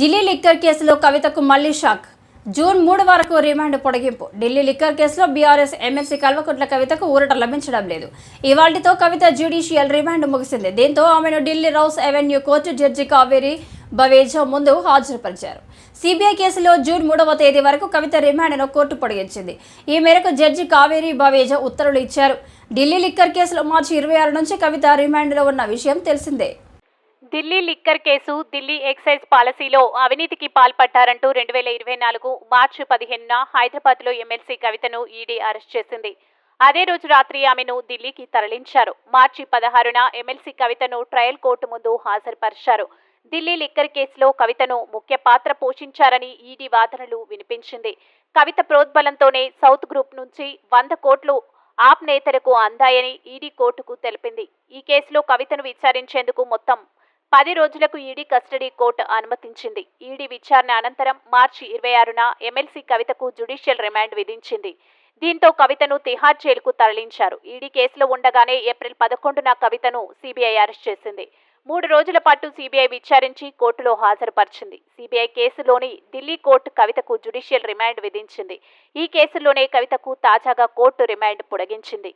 Delhi liquor కేసులో కవితకు మళ్ళీ షాక్. జూన్ మూడు వరకు రిమాండ్ పొడిగింపు. ఢిల్లీ లిక్కర్ కేసులో బీఆర్ఎస్ ఎమ్మెల్సీ కల్వకుంట్ల కవితకు ఊరట లభించడం లేదు. ఇవాళ్టితో కవిత జ్యుడిషియల్ రిమాండ్ ముగిసింది. దీంతో ఆమెను Delhi Rouse Avenue court judge Kaveri Baweja ముందు హాజరుపరిచారు. సిబిఐ కేసులో జూన్ మూడవ తేదీ వరకు కవిత రిమాండ్ను కోర్టు పొడిగించింది. ఈ మేరకు జడ్జి కావేరి బవేజా ఉత్తర్వులు ఇచ్చారు. ఢిల్లీ లిక్కర్ కేసులో మార్చి ఇరవై ఆరు నుంచి కవిత రిమాండ్లో ఉన్న విషయం తెలిసిందే. Delhi liquor case Delhi excise పాలసీలో అవినీతికి పాల్పడ్డారంటూ రెండు వేల ఇరవై నాలుగు మార్చి పదిహేనున హైదరాబాద్లో ఎమ్మెల్సీ కవితను ఈడీ అరెస్ట్ చేసింది. అదే రోజు రాత్రి ఆమెను ఢిల్లీకి తరలించారు. మార్చి పదహారున ఎమ్మెల్సీ కవితను ట్రయల్ కోర్టు ముందు హాజరుపరిచారు. ఢిల్లీ లిక్కర్ కేసులో కవితను ముఖ్య పాత్ర పోషించారని ఈడీ వాదనలు వినిపించింది. కవిత ప్రోద్బలంతోనే సౌత్ గ్రూప్ నుంచి వంద కోట్లు ఆప్ నేతలకు అందాయని ఈడీ కోర్టుకు తెలిపింది. ఈ కేసులో కవితను విచారించేందుకు మొత్తం పది రోజులకు ఈడీ కస్టడీ కోర్టు అనుమతించింది. ఈడీ విచారణ అనంతరం మార్చి ఇరవై ఆరున ఎమ్మెల్సీ కవితకు జుడిషియల్ రిమాండ్ విధించింది. దీంతో కవితను తిహార్ జైలుకు తరలించారు. ఈడీ కేసులో ఉండగానే ఏప్రిల్ పదకొండున కవితను సిబిఐ అరెస్ట్ చేసింది. మూడు రోజుల పాటు సిబిఐ విచారించి కోర్టులో హాజరుపరిచింది. సిబిఐ కేసులోని ఢిల్లీ కోర్టు కవితకు జుడిషియల్ రిమాండ్ విధించింది. ఈ కేసులోనే కవితకు తాజాగా కోర్టు రిమాండ్ పొడిగించింది.